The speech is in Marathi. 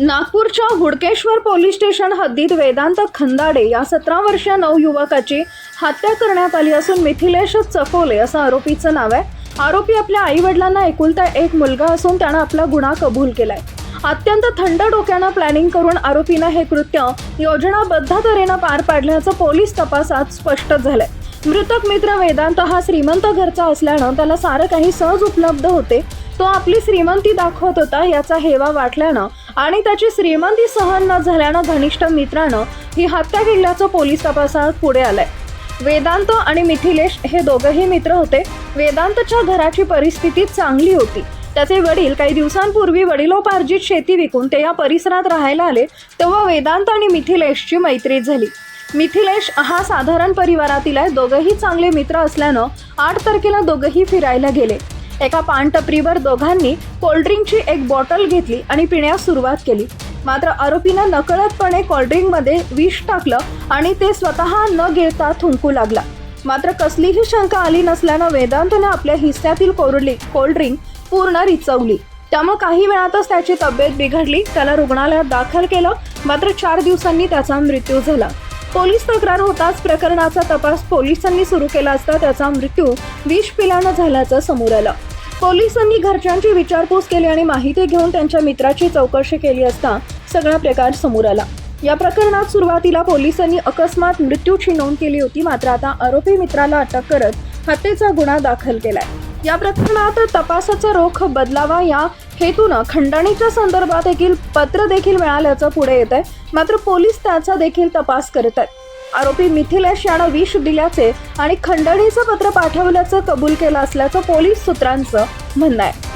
नागपूरच्या हुडकेश्वर पोलीस स्टेशन हद्दीत वेदांत खंदाडे या सतरा वर्षीय नवयुवकाची हत्या करण्यात आली असून मिथिलेश चफोले असं आरोपीचं नाव आहे. आरोपी आपल्या आई वडिलांना एकुलता एक मुलगा असून त्यानं आपला गुन्हा कबूल केलाय. अत्यंत थंड डोक्यानं प्लॅनिंग करून आरोपीनं हे कृत्य योजनाबद्ध तऱ्हेनं पार पाडल्याचं पोलीस तपासात स्पष्ट झालंय. मृतक मित्र वेदांत हा श्रीमंत घरचा असल्यानं त्याला सारं काही सहज उपलब्ध होते. तो आपली श्रीमंती दाखवत होता याचा हेवा वाटल्यानं आणि त्याची श्रीमंती सहन न झाल्यानं घनिष्ठ मित्रानं ही हत्या केल्याचं पोलीस तपासात पुढे आलंय. वेदांत आणि मिथिलेश हे दोघंही मित्र होते. वेदांतच्या घराची परिस्थिती चांगली होती. त्याचे वडील काही दिवसांपूर्वी वडिलोपार्जित शेती विकून ते या परिसरात राहायला आले तेव्हा वेदांत आणि मिथिलेशची मैत्री झाली. मिथिलेश हा साधारण परिवारातील आहे दोघंही चांगले मित्र असल्यानं आठ तारखेला दोघंही फिरायला गेले. एका पानटपरीवर दोघांनी कोल्ड्रिंकची एक बॉटल घेतली आणि पिण्यास सुरुवात केली. मात्र आरोपीनं नकळतपणे कोल्ड्रिंकमध्ये विष टाकलं आणि ते स्वतः न गिळता थुंकू लागला. मात्र कसलीही शंका आली नसल्यानं वेदांतनं आपल्या हिस्स्यातील कोरली कोल्ड्रिंक पूर्ण रिचवली. त्यामुळे काही वेळातच त्याची तब्येत बिघडली त्याला रुग्णालयात दाखल केलं मात्र चार दिवसांनी त्याचा मृत्यू झाला. पोलीस तक्रार होताच प्रकरणाचा तपास पोलिसांनी सुरू केला असता त्याचा मृत्यू विष पिल्यानं झाल्याचं समोर आलं. पोलिसांनी घरच्यांची विचारपूस केली आणि माहिती घेऊन त्यांच्या मित्राची चौकशी केली असता सगळा प्रकार समोर आला. या प्रकरणात सुरुवातीला पोलिसांनी अकस्मात मृत्यूची नोंद केली होती मात्र आता आरोपी मित्राला अटक करत हत्येचा गुन्हा दाखल केलाय. या प्रकरणात तपासाचा रोख बदलावा या हेतूनं खंडणीच्या संदर्भात देखील पत्र देखील मिळाल्याचं पुढे येत आहे मात्र पोलीस त्याचा देखील तपास करत आहेत. आरोपी मिथिलेश यानं विष दिल्याचे आणि खंडणीचं पत्र पाठवल्याचं कबूल केलं असल्याचं पोलीस सूत्रांचं म्हणणं आहे.